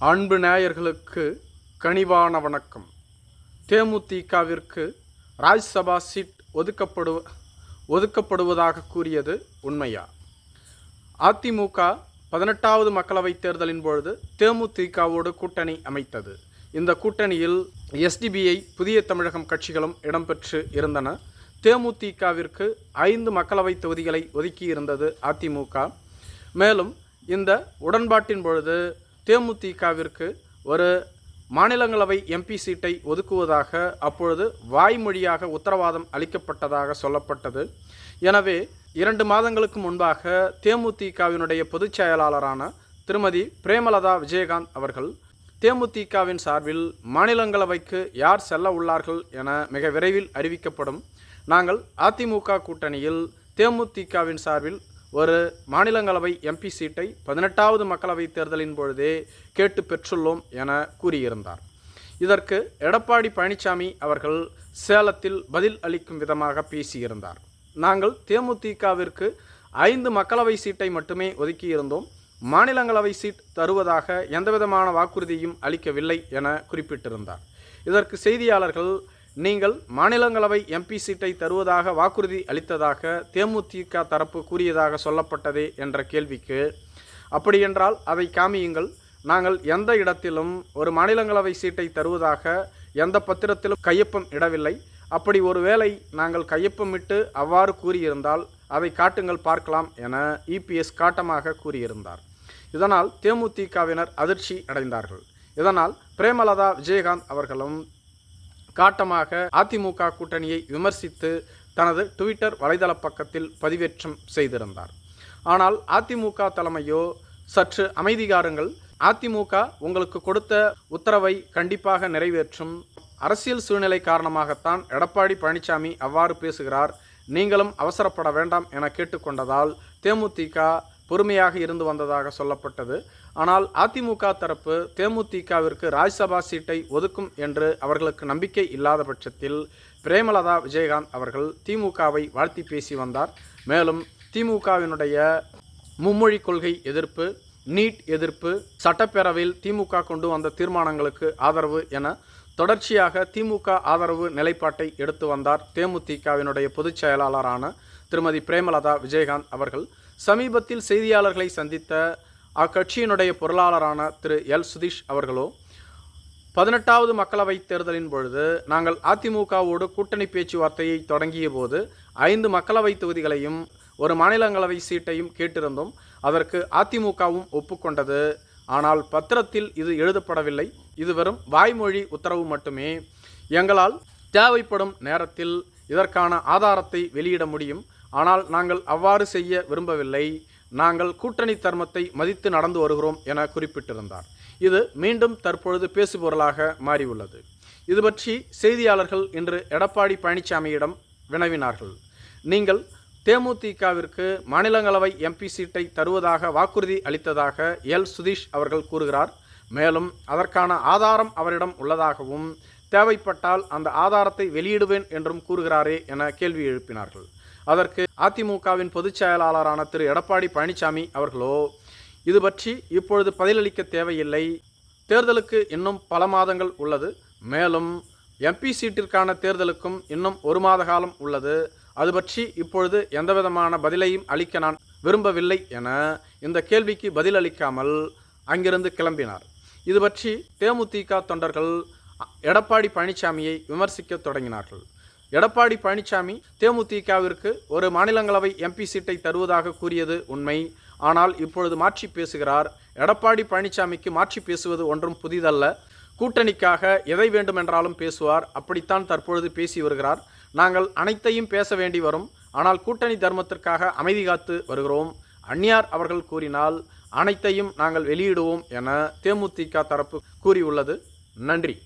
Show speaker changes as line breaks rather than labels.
அன்பு நேயர்களுக்கு கனிவான வணக்கம். தேமுதிகவிற்கு ராஜ்யசபா சீட் ஒதுக்கப்படு ஒதுக்கப்படுவதாக கூறியது உண்மையா? அதிமுக பதினெட்டாவது மக்களவைத் தேர்தலின் பொழுது தேமுதிகவோடு கூட்டணி அமைத்தது. இந்த கூட்டணியில் எஸ்டிபிஐ புதிய தமிழகம் கட்சிகளும் இடம்பெற்று இருந்தன. தேமுதிகவிற்கு ஐந்து மக்களவைத் தொகுதிகளை ஒதுக்கியிருந்தது அதிமுக. மேலும் இந்த உடன்பாட்டின் பொழுது தேமுதிகவிற்கு ஒரு மாநிலங்களவை எம்பி சீட்டை ஒதுக்குவதாக அப்பொழுது வாய்மொழியாக உத்தரவாதம் அளிக்கப்பட்டதாக சொல்லப்பட்டது. எனவே இரண்டு மாதங்களுக்கு முன்பாக தேமுதிகவினுடைய பொதுச் செயலாளரான திருமதி பிரேமலதா விஜயகாந்த் அவர்கள் தேமுதிகவின் சார்பில் மாநிலங்களவைக்கு யார் செல்ல உள்ளார்கள் என மிக விரைவில் அறிவிக்கப்படும். நாங்கள் அதிமுக கூட்டணியில் தேமுதிகவின் சார்பில் ஒரு மாநிலங்களவை எம்பி சீட்டை பதினெட்டாவது மக்களவைத் தேர்தலின் பொழுதே கேட்டு பெற்றுள்ளோம் என கூறியிருந்தார். இதற்கு எடப்பாடி பழனிசாமி அவர்கள் சேலத்தில் பதில் அளிக்கும் விதமாக பேசியிருந்தார். நாங்கள் தேமுதிகவிற்கு ஐந்து மக்களவை சீட்டை மட்டுமே ஒதுக்கியிருந்தோம். மாநிலங்களவை சீட் தருவதாக எந்தவிதமான வாக்குறுதியும் அளிக்கவில்லை என குறிப்பிட்டிருந்தார். இதற்கு செய்தியாளர்கள் நீங்கள் மாநிலங்களவை எம்பி சீட்டை தருவதாக வாக்குறுதி அளித்ததாக தேமுதிக தரப்பு கூறியதாக சொல்லப்பட்டதே என்ற கேள்விக்கு அப்படியென்றால் அதை காமியுங்கள். நாங்கள் எந்த இடத்திலும் ஒரு மாநிலங்களவை சீட்டை தருவதாக எந்த பத்திரத்திலும் கையொப்பம் இடவில்லை. அப்படி ஒருவேளை நாங்கள் கையொப்பமிட்டு அவ்வாறு கூறியிருந்தால் அதை காட்டுங்கள் பார்க்கலாம் என இபிஎஸ் காட்டமாக கூறியிருந்தார். இதனால் தேமுதிகவினர் அதிர்ச்சி அடைந்தார்கள். இதனால் பிரேமலதா விஜயகாந்த் அவர்களும் காட்டமாக அதிமுக கூட்டணியை விமர்சித்து தனது ட்விட்டர் வலைதள பக்கத்தில் பதிவேற்றம் செய்திருந்தார். ஆனால் அதிமுக தலைமையோ சற்று அமைதிகாரங்கள். அதிமுக உங்களுக்கு கொடுத்த உத்தரவை கண்டிப்பாக நிறைவேற்றும். அரசியல் சூழ்நிலை காரணமாகத்தான் எடப்பாடி பழனிசாமி அவ்வாறு பேசுகிறார். நீங்களும் அவசரப்பட வேண்டாம் என கேட்டுக்கொண்டதால் தேமுதிக பொறுமையாக இருந்து வந்ததாக சொல்லப்பட்டது. ஆனால் அதிமுக தரப்பு தேமுதிகவிற்கு ராஜ்யசபா சீட்டை ஒதுக்கும் என்று அவர்களுக்கு நம்பிக்கை இல்லாத பட்சத்தில் பிரேமலதா விஜயகாந்த் அவர்கள் திமுகவை வாழ்த்தி பேசி வந்தார். மேலும் திமுகவினுடைய மும்மொழி கொள்கை எதிர்ப்பு நீட் எதிர்ப்பு சட்டப்பேரவையில் திமுக கொண்டு வந்த தீர்மானங்களுக்கு ஆதரவு என தொடர்ச்சியாக திமுக ஆதரவு நிலைப்பாட்டை எடுத்து வந்தார் தேமுதிகவினுடைய பொதுச் செயலாளரான திருமதி பிரேமலதா விஜயகாந்த் அவர்கள். சமீபத்தில் செய்தியாளர்களை சந்தித்த அக்கட்சியினுடைய பொருளாளரான திரு எல். சுதீஷ் அவர்களோ பதினெட்டாவது மக்களவைத் தேர்தலின் பொழுது நாங்கள் அதிமுகவோடு கூட்டணி பேச்சுவார்த்தையை தொடங்கிய போது ஐந்து மக்களவைத் தொகுதிகளையும் ஒரு மாநிலங்களவை சீட்டையும் கேட்டிருந்தோம். அதற்கு அதிமுகவும் ஒப்புக்கொண்டது. ஆனால் பத்திரத்தில் இது எழுதப்படவில்லை. இது வெறும் வாய்மொழி உத்தரவு மட்டுமே. எங்களால் தேவைப்படும் நேரத்தில் இதற்கான ஆதாரத்தை வெளியிட முடியும். ஆனால் நாங்கள் அவ்வாறு செய்ய விரும்பவில்லை. நாங்கள் கூட்டணி தர்மத்தை மதித்து நடந்து வருகிறோம் என குறிப்பிட்டிருந்தார். இது மீண்டும் தற்பொழுது பேசுபொருளாக மாறியுள்ளது. இது பற்றி செய்தியாளர்கள் இன்று எடப்பாடி பழனிசாமியிடம் வினவினார்கள். நீங்கள் தேமுதிகவிற்கு மாநிலங்களவை எம்பி சீட்டை தருவதாக வாக்குறுதி அளித்ததாக எல். சுதீஷ் அவர்கள் கூறுகிறார். மேலும் அதற்கான ஆதாரம் அவரிடம் உள்ளதாகவும் தேவைப்பட்டால் அந்த ஆதாரத்தை வெளியிடுவேன் என்றும் கூறுகிறாரே என கேள்வி எழுப்பினார்கள். அதற்கு அதிமுகவின் பொதுச் செயலாளரான திரு. எடப்பாடி பழனிசாமி அவர்களோ இது பற்றி இப்பொழுது பதிலளிக்க தேவையில்லை. தேர்தலுக்கு இன்னும் பல மாதங்கள் உள்ளது. மேலும் எம்பி சீட்டிற்கான தேர்தலுக்கும் இன்னும் ஒரு மாத காலம் உள்ளது. அது பற்றி இப்பொழுது எந்தவிதமான பதிலையும் அளிக்க நான் விரும்பவில்லை என இந்த கேள்விக்கு பதிலளிக்காமல் அங்கிருந்து கிளம்பினார். இது பற்றி தேமுதிக தொண்டர்கள் எடப்பாடி பழனிசாமியை விமர்சிக்க தொடங்கினார்கள். எடப்பாடி பழனிசாமி தேமுதிகவிற்கு ஒரு மாநிலங்களவை எம்பி சீட்டை தருவதாக கூறியது உண்மை. ஆனால் இப்பொழுது மாற்றி பேசுகிறார். எடப்பாடி பழனிசாமிக்கு மாற்றி பேசுவது ஒன்றும் புதிதல்ல. கூட்டணிக்காக எதை வேண்டுமென்றாலும் பேசுவார். அப்படித்தான் தற்பொழுது பேசி வருகிறார். நாங்கள் அனைத்தையும் பேச வேண்டி வரும். ஆனால் கூட்டணி தர்மத்திற்காக அமைதி காத்து வருகிறோம். அந்நியார் அவர்கள் கூறினால் அனைத்தையும் நாங்கள் வெளியிடுவோம் என தேமுதிக தரப்பு கூறியுள்ளது. நன்றி.